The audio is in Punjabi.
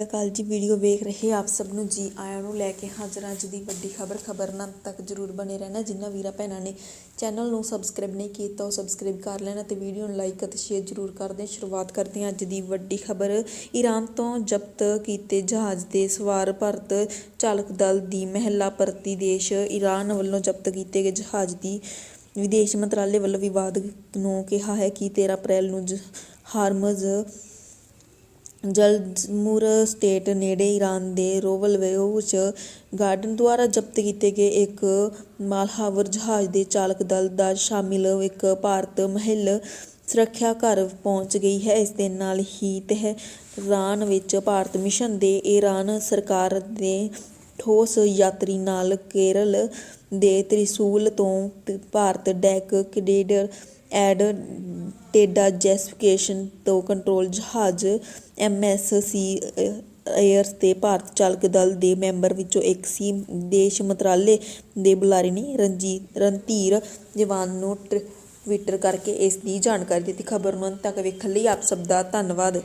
ਸਤਿ ਸ਼੍ਰੀ ਅਕਾਲ ਜੀ ਵੀਡੀਓ ਵੇਖ ਰਹੇ ਆਪ ਸਭ ਨੂੰ ਜੀ ਆਇਆਂ ਨੂੰ ਲੈ ਕੇ ਹਾਜ਼ਰ ਅੱਜ ਦੀ ਵੱਡੀ ਖਬਰ। ਖਬਰ ਨਾਲ ਤੱਕ ਜਰੂਰ ਬਣੇ ਰਹਿਣਾ। ਜਿਨ੍ਹਾਂ ਵੀਰਾਂ ਭੈਣਾਂ ਨੇ ਚੈਨਲ ਨੂੰ ਸਬਸਕ੍ਰਾਈਬ ਨਹੀਂ ਕੀਤਾ, ਉਹ ਸਬਸਕ੍ਰਾਈਬ ਕਰ ਲੈਣਾ ਤੇ ਵੀਡੀਓ ਨੂੰ ਲਾਈਕ ਅਤੇ ਸ਼ੇਅਰ ਜਰੂਰ ਕਰਦੇ ਸ਼ੁਰੂਆਤ ਕਰਦੇ ਹਾਂ ਅੱਜ ਦੀ ਵੱਡੀ ਖਬਰ। ਈਰਾਨ ਤੋਂ ਜ਼ਬਤ ਕੀਤੇ ਜਹਾਜ਼ ਦੇ ਸਵਾਰ ਭਾਰਤ ਚਾਲਕ ਦਲ ਦੀ ਮਹਿਲਾ ਪ੍ਰਤੀ ਦੇਸ਼ ਈਰਾਨ ਵੱਲੋਂ ਜ਼ਬਤ ਕੀਤੇ ਗਏ ਜਹਾਜ਼ ਦੀ ਵਿਦੇਸ਼ ਮੰਤਰਾਲੇ ਵੱਲੋਂ ਵਿਵਾਦ ਨੂੰ ਕਿਹਾ ਹੈ ਕਿ 13 ਅਪ੍ਰੈਲ ਨੂੰ ਜ- ਹਾਰਮਜ਼ ਜਲਜ਼ਮੁਰ ਸਟੇਟ ਨੇੜੇ ਈਰਾਨ ਦੇ ਰੋਵਲਵੇਓ ਗਾਰਡਨ ਦੁਆਰਾ ਜ਼ਬਤ ਕੀਤੇ ਗਏ ਇੱਕ ਮਾਲਹਾਵਰ ਜਹਾਜ਼ ਦੇ ਚਾਲਕ ਦਲ ਦਾ ਸ਼ਾਮਿਲ ਇੱਕ ਭਾਰਤ ਮਹਿਲ ਸੁਰੱਖਿਆ ਘਰ ਪਹੁੰਚ ਗਈ ਹੈ। ਇਸ ਦੇ ਨਾਲ ਹੀ ਤਹਿਰਾਨ ਵਿੱਚ ਭਾਰਤ ਮਿਸ਼ਨ ਦੇ ਈਰਾਨ ਸਰਕਾਰ ਦੇ ਠੋਸ ਯਾਤਰੀ ਨਾਲ ਕੇਰਲ ਦੇ ਤ੍ਰਿਸੂਲ ਤੋਂ, ਭਾਰਤ ਡੈਕ ਕੈਡੇਡਰ ਐਡ ਟੇਡਾ ਜੈਸਫਿਕੇਸ਼ਨ ਤੋਂ ਕੰਟਰੋਲ ਜਹਾਜ਼ ਐਮਐਸਸੀ ਏਅਰਸ ਤੇ ਭਾਰਤ ਚਾਲਕ ਦਲ ਦੇ ਮੈਂਬਰ ਵਿੱਚੋਂ ਇੱਕ ਸੀ। ਦੇਸ਼ ਮੰਤਰਾਲੇ ਦੇ ਬੁਲਾਰੇ ਨੇ ਰਣਜੀਤ ਰਣਧੀਰ ਜਵਾਨ ਨੂੰ ਟਰ- ਟਵਿੱਟਰ ਕਰਕੇ ਇਸ ਦੀ ਜਾਣਕਾਰੀ ਦਿੱਤੀ। ਖਬਰ ਨੂੰ ਅੰਤ ਤੱਕ ਵੇਖਣ ਲਈ ਆਪ ਸਭ ਦਾ ਧੰਨਵਾਦ।